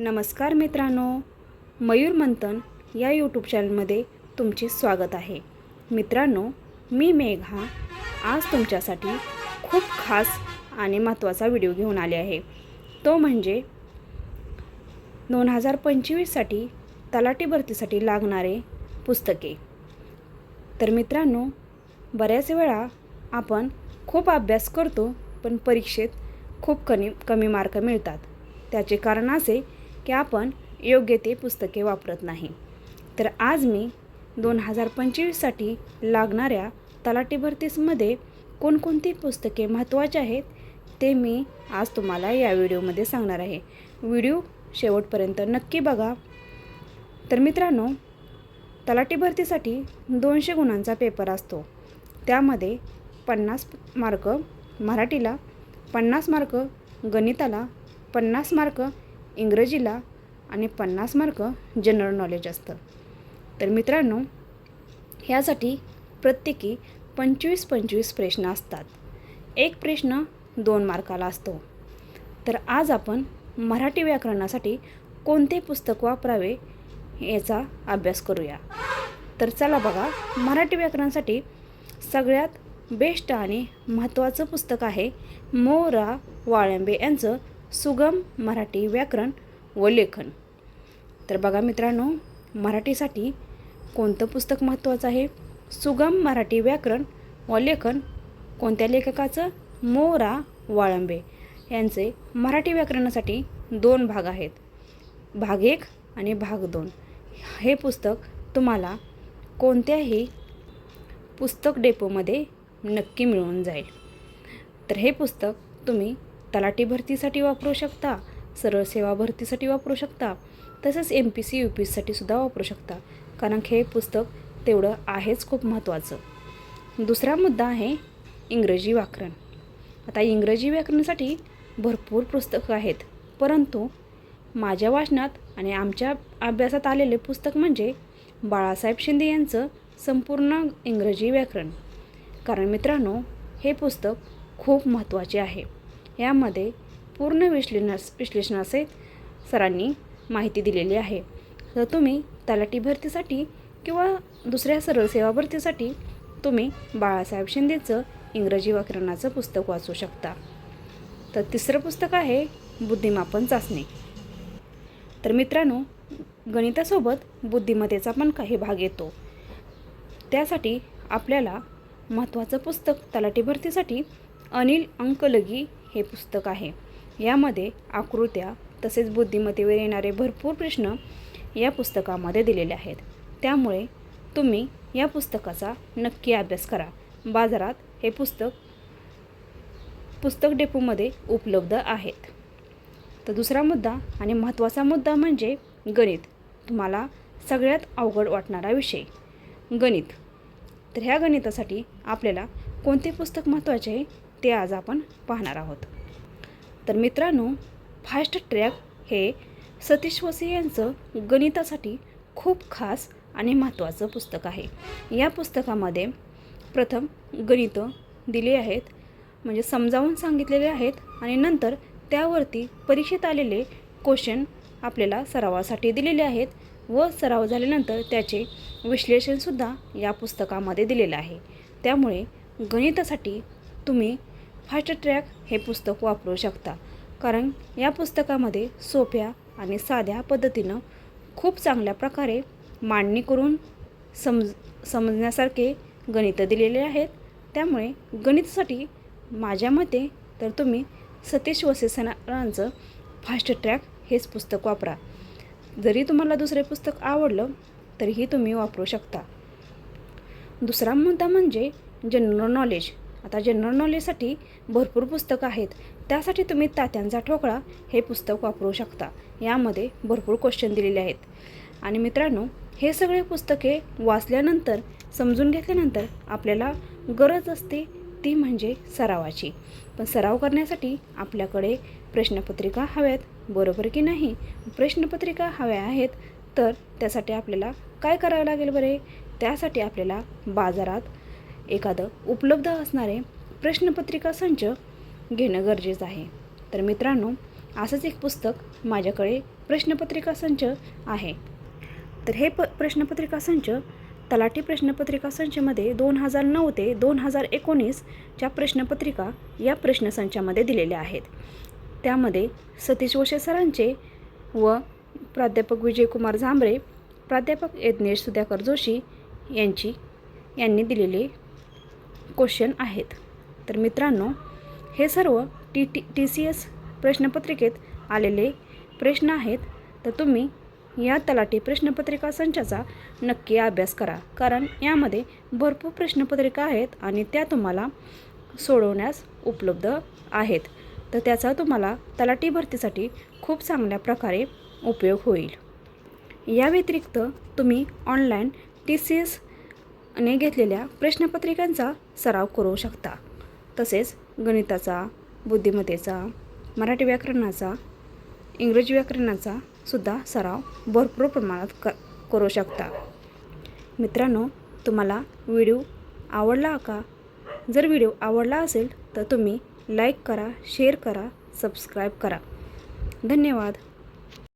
नमस्कार मित्रांनो मयूर मंथन या यूट्यूब चॅनलमध्ये तुमचे स्वागत आहे. मित्रांनो मी मेघा. आज तुमच्यासाठी खूप खास आणि महत्त्वाचा व्हिडिओ घेऊन आले आहे. तो म्हणजे दोन हजार पंचवीससाठी तलाठी भरतीसाठी लागणारे पुस्तके. तर मित्रांनो बऱ्याच वेळा आपण खूप अभ्यास करतो पण परीक्षेत खूप कमी कमी मार्क मिळतात. त्याचे कारण असे की आपण योग्य ते पुस्तके वापरत नाही. तर आज मी दोन हजार पंचवीससाठी लागणाऱ्या तलाठी भरतीसमध्ये कोणकोणती पुस्तके महत्त्वाचे आहेत ते मी आज तुम्हाला या व्हिडिओमध्ये सांगणार आहे. व्हिडिओ शेवटपर्यंत नक्की बघा. तर मित्रांनो तलाठी भरतीसाठी दोनशे गुणांचा पेपर असतो. त्यामध्ये पन्नास मार्क मराठीला पन्नास मार्क गणिताला पन्नास मार्क इंग्रजीला आणि पन्नास मार्क जनरल नॉलेज असतं. तर मित्रांनो ह्यासाठी प्रत्येकी पंचवीस पंचवीस प्रश्न असतात. एक प्रश्न दोन मार्काला असतो. तर आज आपण मराठी व्याकरणासाठी कोणते पुस्तक वापरावे याचा अभ्यास करूया. तर चला बघा मराठी व्याकरणासाठी सगळ्यात बेस्ट आणि महत्त्वाचं पुस्तक आहे मोरा वाळंबे यांचं सुगम मराठी व्याकरण व लेखन. तर बघा मित्रांनो मराठीसाठी कोणतं पुस्तक महत्त्वाचं आहे? सुगम मराठी व्याकरण व लेखन कोणत्या लेखकाचं? मोरा वाळंबे यांचे मराठी व्याकरणासाठी दोन भाग आहेत. भाग एक आणि भाग दोन. हे पुस्तक तुम्हाला कोणत्याही पुस्तक डेपोमध्ये नक्की मिळून जाईल. तर हे पुस्तक तुम्ही तलाठी भरतीसाठी वापरू शकता सरळ सेवा भरतीसाठी वापरू शकता तसंच M P C U P सीसाठी सुद्धा वापरू शकता. कारण हे पुस्तक तेवढं आहेच खूप महत्त्वाचं. दुसरा मुद्दा आहे इंग्रजी व्याकरण. आता इंग्रजी व्याकरणासाठी भरपूर पुस्तकं आहेत परंतु माझ्या वाचनात आणि आमच्या अभ्यासात आलेले पुस्तक म्हणजे बाळासाहेब शिंदे यांचं संपूर्ण इंग्रजी व्याकरण. कारण मित्रांनो हे पुस्तक खूप महत्त्वाचे आहे. यामध्ये पूर्ण विश्लेषणास विश्लेषणाचे सरांनी माहिती दिलेली आहे. तर तुम्ही तलाठी भरतीसाठी किंवा दुसऱ्या सरळ सेवा भरतीसाठी तुम्ही बाळासाहेब शिंदेचं इंग्रजी व्याकरणाचं पुस्तक वाचू शकता. तर तिसरं पुस्तक आहे बुद्धिमापन चाचणी. तर मित्रांनो गणितासोबत बुद्धिमत्तेचा पण काही भाग येतो. त्यासाठी आपल्याला महत्त्वाचं पुस्तक तलाठी भरतीसाठी अनिल अंकलगी हे पुस्तक आहे. यामध्ये आकृत्या तसेच बुद्धिमत्तेवर येणारे भरपूर प्रश्न या पुस्तकामध्ये दिलेले आहेत. त्यामुळे तुम्ही या पुस्तकाचा नक्की अभ्यास करा. बाजारात हे पुस्तक पुस्तक डेपोमध्ये उपलब्ध आहेत. तर दुसरा मुद्दा आणि महत्त्वाचा मुद्दा म्हणजे गणित. तुम्हाला सगळ्यात अवघड वाटणारा विषय गणित. तर ह्या गणितासाठी आपल्याला कोणते पुस्तक महत्त्वाचे आहे? ते आज आपण पाहणार आहोत. तर मित्रांनो फास्ट ट्रॅक हे सतीश वसे यांचं गणितासाठी खूप खास आणि महत्त्वाचं पुस्तक आहे. या पुस्तकामध्ये प्रथम गणितं दिली आहेत म्हणजे समजावून सांगितलेले आहेत आणि नंतर त्यावरती परीक्षेत आलेले क्वेश्चन आपल्याला सरावासाठी दिलेले आहेत व सराव झाल्यानंतर त्याचे विश्लेषणसुद्धा या पुस्तकामध्ये दिलेलं आहे. त्यामुळे गणितासाठी तुम्ही फास्ट ट्रॅक हे पुस्तक वापरू शकता. कारण या पुस्तकामध्ये सोप्या आणि साध्या पद्धतीनं खूप चांगल्या प्रकारे मांडणी करून समज समजण्यासारखे गणितं दिलेले आहेत. त्यामुळे गणितासाठी माझ्या मते तर तुम्ही सतीश वसेसनारांचं फास्ट ट्रॅक हेच पुस्तक वापरा. जरी तुम्हाला दुसरे पुस्तक आवडलं तरीही तुम्ही वापरू शकता. दुसरा मुद्दा म्हणजे जनरल नॉलेज. आता जनरल नॉलेजसाठी भरपूर पुस्तकं आहेत. त्यासाठी तुम्ही तात्यांचा ठोकळा हे पुस्तक वापरू शकता. यामध्ये भरपूर क्वेश्चन दिलेले आहेत. आणि मित्रांनो हे सगळे पुस्तके वाचल्यानंतर समजून घेतल्यानंतर आपल्याला गरज असते ती म्हणजे सरावाची. पण सराव करण्यासाठी आपल्याकडे प्रश्नपत्रिका हव्यात बरोबर की नाही? प्रश्नपत्रिका हव्या आहेत तर त्यासाठी आपल्याला काय करावं लागेल बरे? त्यासाठी आपल्याला बाजारात एखादं उपलब्ध असणारे प्रश्नपत्रिका संच घेणं गरजेचं आहे. तर मित्रांनो असंच एक पुस्तक माझ्याकडे प्रश्नपत्रिका संच आहे. तर हे प प्रश्नपत्रिका संच तलाठी प्रश्नपत्रिका संचमध्ये दोन हजार नऊ ते दोन हजार एकोणीसच्या प्रश्नपत्रिका या प्रश्नसंचामध्ये दिलेल्या आहेत. त्यामध्ये सतीश वशे सरांचे व प्राध्यापक विजयकुमार झांबरे प्राध्यापक यज्ञेश सुधाकर जोशी यांची यांनी दिलेले क्वेश्चन आहेत. तर मित्रांनो हे सर्व T T T C S प्रश्नपत्रिकेत आलेले प्रश्न आहेत. तर तुम्ही या तलाठी प्रश्नपत्रिका संचाचा नक्की अभ्यास करा. कारण यामध्ये भरपूर प्रश्नपत्रिका आहेत आणि त्या तुम्हाला सोडवण्यास उपलब्ध आहेत. तर त्याचा तुम्हाला तलाठी भरतीसाठी खूप चांगल्या प्रकारे उपयोग होईल. या व्यतिरिक्त तुम्ही ऑनलाईन टी सी एस ने घेतलेल्या प्रश्नपत्रिकांचा सराव करू शकता. तसेच गणिताचा बुद्धिमत्तेचा मराठी व्याकरणाचा इंग्रजी व्याकरणाचा सुद्धा सराव भरपूर प्रमाणात क करू शकता. मित्रांनो तुम्हाला व्हिडिओ आवडला का? जर व्हिडिओ आवडला असेल तर तुम्ही लाईक करा शेअर करा सबस्क्राईब करा. धन्यवाद.